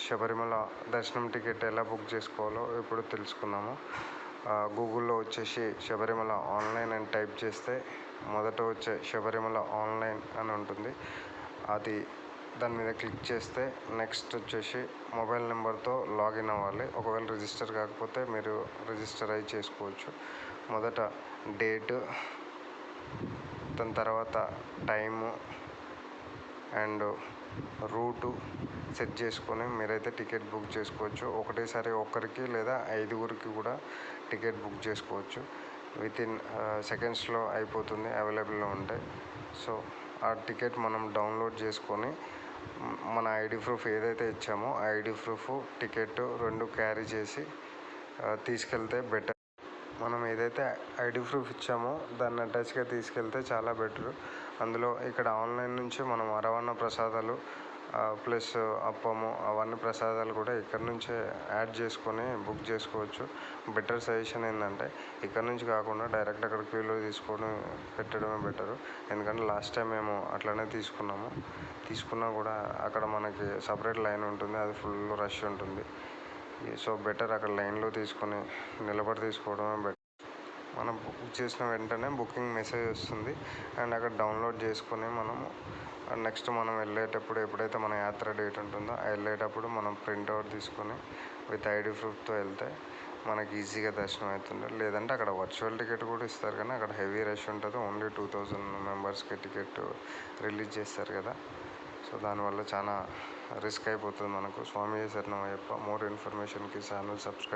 శబరిమల దర్శనం టికెట్ ఎలా బుక్ చేసుకోవాలో ఇప్పుడు తెలుసుకుందాము. గూగుల్లో వచ్చేసి శబరిమల ఆన్లైన్ అని టైప్ చేస్తే మొదట వచ్చే శబరిమల ఆన్లైన్ అని ఉంటుంది. అది దాని మీద క్లిక్ చేస్తే నెక్స్ట్ వచ్చేసి మొబైల్ నెంబర్తో లాగిన్ అవ్వాలి. ఒకవేళ రిజిస్టర్ కాకపోతే మీరు రిజిస్టర్ అయి చేసుకోవచ్చు. మొదట డేటు దాని తర్వాత టైము అండ్ రూటు సెట్ చేసుకొని మీరైతే టికెట్ బుక్ చేసుకోవచ్చు. ఒకటేసారి ఒక్కరికి లేదా ఐదుగురికి కూడా టికెట్ బుక్ చేసుకోవచ్చు. విత్ ఇన్ సెకండ్స్లో అయిపోతుంది అవైలబుల్లో ఉంటాయి సో ఆ టికెట్ మనం డౌన్లోడ్ చేసుకొని మన ఐడి ప్రూఫ్ ఏదైతే ఇచ్చామో ఐడి ప్రూఫ్ టికెట్ రెండు క్యారీ చేసి తీసుకెళ్తే బెటర్. మనం ఏదైతే ఐడి ప్రూఫ్ ఇచ్చామో దాన్ని అటాచ్గా తీసుకెళ్తే చాలా బెటర్. అందులో ఇక్కడ ఆన్లైన్ నుంచి మనం అరవన్న ప్రసాదాలు ప్లస్ అప్పము అవన్నీ ప్రసాదాలు కూడా ఇక్కడ నుంచే యాడ్ చేసుకొని బుక్ చేసుకోవచ్చు. బెటర్ సజెషన్ ఏంటంటే ఇక్కడ నుంచి కాకుండా డైరెక్ట్ అక్కడ క్యూలో తీసుకొని పెట్టడమే బెటరు. ఎందుకంటే లాస్ట్ టైం మేము అట్లనే తీసుకున్నాము. తీసుకున్నా కూడా అక్కడ మనకి సపరేట్ లైన్ ఉంటుంది. అది ఫుల్ రష్ ఉంటుంది. సో బెటర్ అక్కడ లైన్లో తీసుకొని నిలబడి తీసుకోవడమే బెటర్ మనం బుక్ చేసిన వెంటనే బుకింగ్ మెసేజ్ వస్తుంది. అండ్ అక్కడ డౌన్లోడ్ చేసుకొని మనము నెక్స్ట్ మనం వెళ్ళేటప్పుడు ఎప్పుడైతే మన యాత్ర డేట్ ఉంటుందో ఆ వెళ్ళేటప్పుడు మనం ప్రింట్అవుట్ తీసుకొని విత్ ఐడి ప్రూఫ్తో వెళ్తే మనకి ఈజీగా దర్శనం అవుతుంది. లేదంటే అక్కడ వర్చువల్ టికెట్ కూడా ఇస్తారు కానీ అక్కడ హెవీ రష్ ఉంటుంది. ఓన్లీ టూ థౌజండ్ మెంబర్స్కి టికెట్ రిలీజ్ చేస్తారు కదా. సో దానివల్ల చాలా రిస్క్ అయిపోతుంది మనకు. స్వామి శరణం అయ్యప్ప మోర్ ఇన్ఫర్మేషన్కి ఛానల్ సబ్స్క్రైబ్